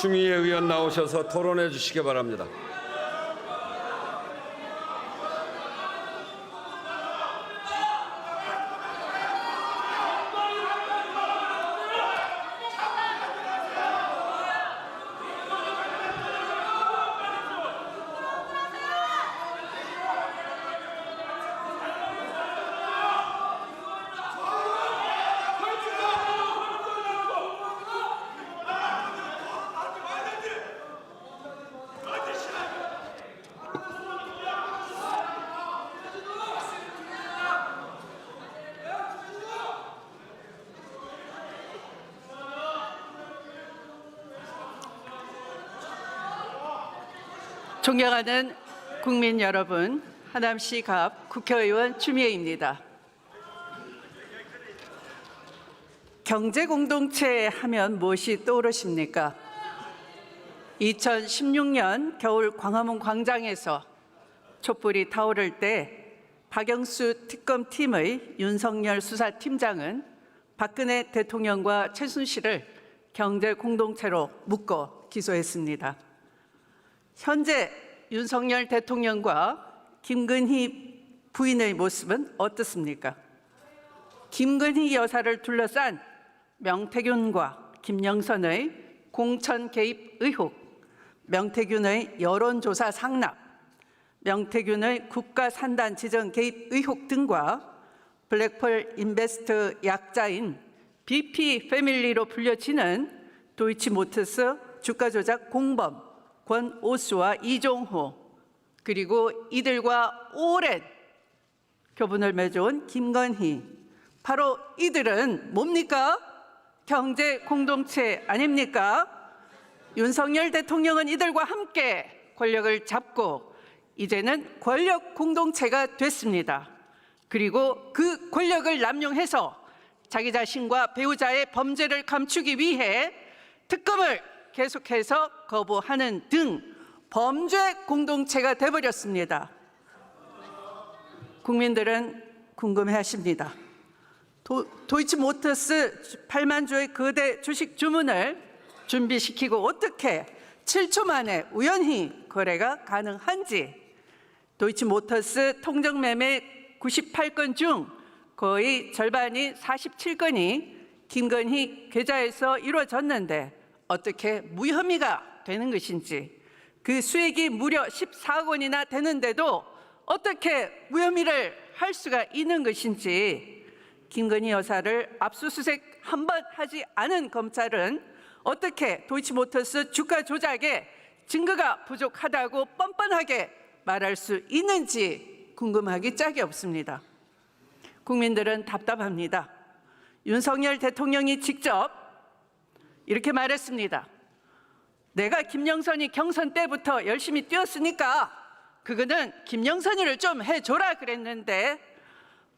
추미애 의원 나오셔서 토론해 주시기 바랍니다. 존경하는 국민 여러분, 하남시 갑 국회의원 추미애입니다. 경제 공동체 하면 무엇이 떠오르십니까? 2016년 겨울 광화문 광장에서 촛불이 타오를 때 박영수 특검팀의 윤석열 수사팀장은 박근혜 대통령과 최순실을 경제 공동체로 묶어 기소했습니다. 현재 윤석열 대통령과 김근희 부인의 모습은 어떻습니까? 김근희 여사를 둘러싼 명태균과 김영선의 공천 개입 의혹, 명태균의 여론조사 상납, 명태균의 국가 산단 지정 개입 의혹 등과 블랙펄 인베스트 약자인 BP 패밀리로 불려지는 도이치모터스 주가 조작 공범 권오수와 이종호 그리고 이들과 오랜 교분을 맺어온 김건희 바로 이들은 뭡니까? 경제 공동체 아닙니까? 윤석열 대통령은 이들과 함께 권력을 잡고 이제는 권력 공동체가 됐습니다. 그리고 그 권력을 남용해서 자기 자신과 배우자의 범죄를 감추기 위해 특검을 계속해서 거부하는 등 범죄 공동체가 돼버렸습니다. 국민들은 궁금해하십니다. 도, 도이치모터스 8만 주의 거대 주식 주문을 준비시키고 어떻게 7초 만에 우연히 거래가 가능한지 도이치모터스 통정매매 98건 중 거의 절반이 47건이 김건희 계좌에서 이루어졌는데 어떻게 무혐의가 되는 것인지 그 수익이 무려 14억 원이나 되는데도 어떻게 무혐의를 할 수가 있는 것인지 김건희 여사를 압수수색 한 번 하지 않은 검찰은 어떻게 도이치모터스 주가 조작에 증거가 부족하다고 뻔뻔하게 말할 수 있는지 궁금하기 짝이 없습니다. 국민들은 답답합니다. 윤석열 대통령이 직접 이렇게 말했습니다. 내가 김영선이 경선 때부터 열심히 뛰었으니까 그거는 김영선이를 좀 해줘라 그랬는데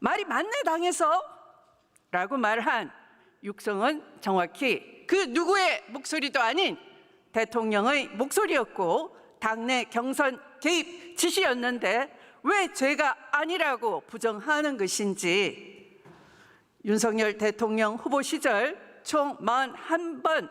말이 맞네 당해서 라고 말한 육성은 정확히 그 누구의 목소리도 아닌 대통령의 목소리였고 당내 경선 개입 지시였는데 왜 죄가 아니라고 부정하는 것인지 윤석열 대통령 후보 시절 총 41번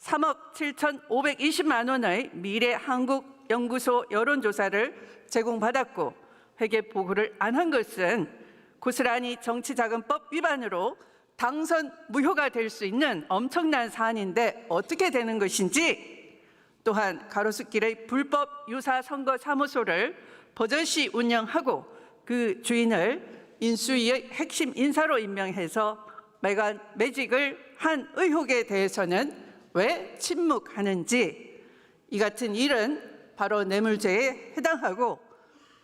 3억 7,520만 원의 미래 한국 연구소 여론조사를 제공받았고 회계 보고를 안 한 것은 고스란히 정치자금법 위반으로 당선 무효가 될 수 있는 엄청난 사안인데 어떻게 되는 것인지 또한 가로수길의 불법 유사 선거 사무소를 버젓이 운영하고 그 주인을 인수위의 핵심 인사로 임명해서 매간 매직을 한 의혹에 대해서는 왜 침묵하는지 이 같은 일은 바로 뇌물죄에 해당하고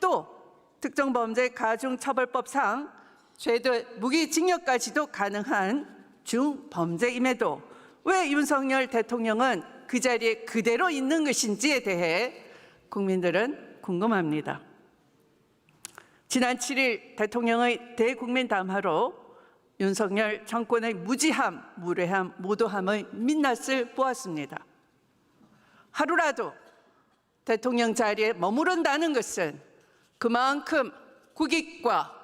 또 특정범죄 가중처벌법상 최대 무기징역까지도 가능한 중범죄임에도 왜 윤석열 대통령은 그 자리에 그대로 있는 것인지에 대해 국민들은 궁금합니다. 지난 7일 대통령의 대국민 담화로 윤석열 정권의 무지함, 무례함, 무도함의 민낯을 보았습니다. 하루라도 대통령 자리에 머무른다는 것은 그만큼 국익과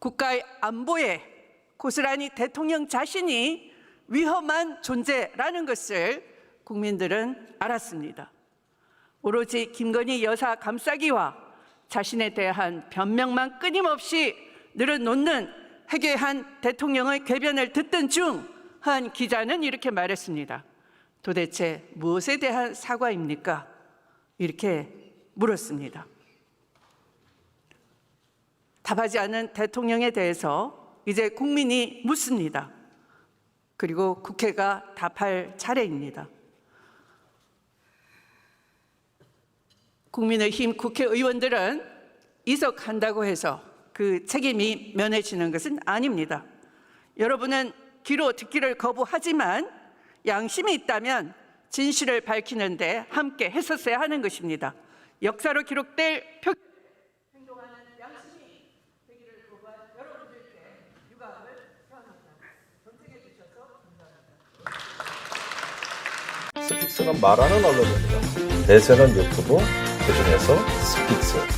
국가의 안보에 고스란히 대통령 자신이 위험한 존재라는 것을 국민들은 알았습니다. 오로지 김건희 여사 감싸기와 자신에 대한 변명만 끊임없이 늘어놓는 해괴한 대통령의 궤변을 듣던 중 한 기자는 이렇게 말했습니다. 도대체 무엇에 대한 사과입니까? 이렇게 물었습니다. 답하지 않은 대통령에 대해서 이제 국민이 묻습니다. 그리고 국회가 답할 차례입니다. 국민의힘 국회의원들은 이석한다고 해서 그 책임이 면해지는 것은 아닙니다. 여러분은 귀로 듣기를 거부하지만 양심이 있다면 진실을 밝히는데 함께 했었어야 하는 것입니다. 역사로 기록될 표 스픽스는 말하는 언론입니다. 대세는 유튜브, 그중에서 스픽스.